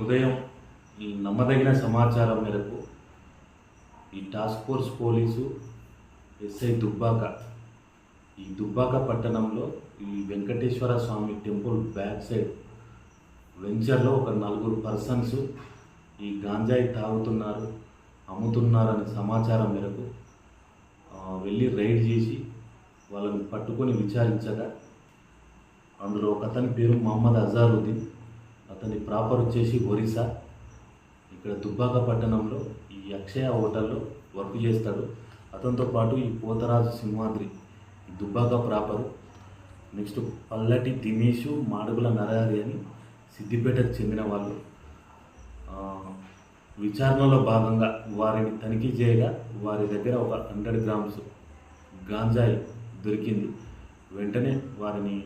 ఉదయం ఈ నమ్మదగిన సమాచారం మేరకు ఈ task force police SI Dubbaka ఈ దుబ్బాక పట్టణంలో ఈ Venkateshwara Swamy temple back side వెంచర్లో ఒక నలుగురు పర్సన్స్ ఈ గాంజాయి తాగుతున్నారు అమ్ముతున్నారనే సమాచారం మేరకు వెళ్ళి రైడ్ చేసి వాళ్ళని పట్టుకొని విచారించగా అందులో ఒక అతని పేరు మహమ్మద్ అజారుద్దీన్ అతని ప్రాపర్ వచ్చేసి ఒరిస్సా. ఇక్కడ దుబ్బాక పట్టణంలో ఈ అక్షయ హోటల్లో వర్క్ చేస్తాడు. అతనితో పాటు ఈ పోతరాజు సింహాద్రి దుబ్బాక ప్రాపర్. నెక్స్ట్ పల్లటి దినేషు మాడుగుల నరహరి అని సిద్దిపేటకు చెందిన వాళ్ళు. విచారణలో భాగంగా వారిని తనిఖీ చేయగా వారి దగ్గర ఒక హండ్రెడ్ గ్రామ్స్ గాంజాయి దొరికింది. వెంటనే వారిని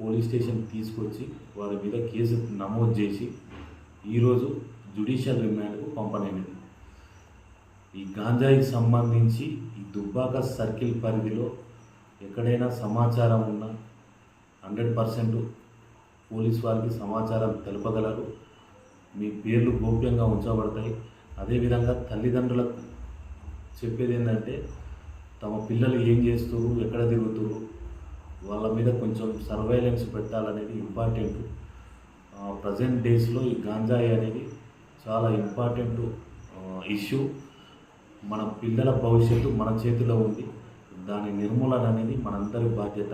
పోలీస్ స్టేషన్ తీసుకొచ్చి వారి మీద కేసు నమోదు చేసి ఈరోజు జ్యుడిషియల్ రిమాండ్కు పంపనైనది ఈ గాంజాయికి సంబంధించి ఈ దుబ్బాక సర్కిల్ పరిధిలో ఎక్కడైనా సమాచారం ఉన్నా హండ్రెడ్ పర్సెంట్ పోలీస్ వారికి సమాచారం తెలపగలరు. మీ పేర్లు గోప్యంగా ఉంచబడతాయి. అదేవిధంగా తల్లిదండ్రులకు చెప్పేది ఏంటంటే తమ పిల్లలు ఏం చేస్తున్నారు ఎక్కడ తిరుగుతున్నారు వాళ్ళ మీద కొంచెం సర్వైలెన్స్ పెట్టాలనేది ఇంపార్టెంట్ ప్రజెంట్ డేస్లో ఈ గాంజాయి అనేది చాలా ఇంపార్టెంట్ ఇష్యూ మన పిల్లల భవిష్యత్తు మన చేతిలో ఉంది. దాని నిర్మూలన అనేది మనందరి బాధ్యత.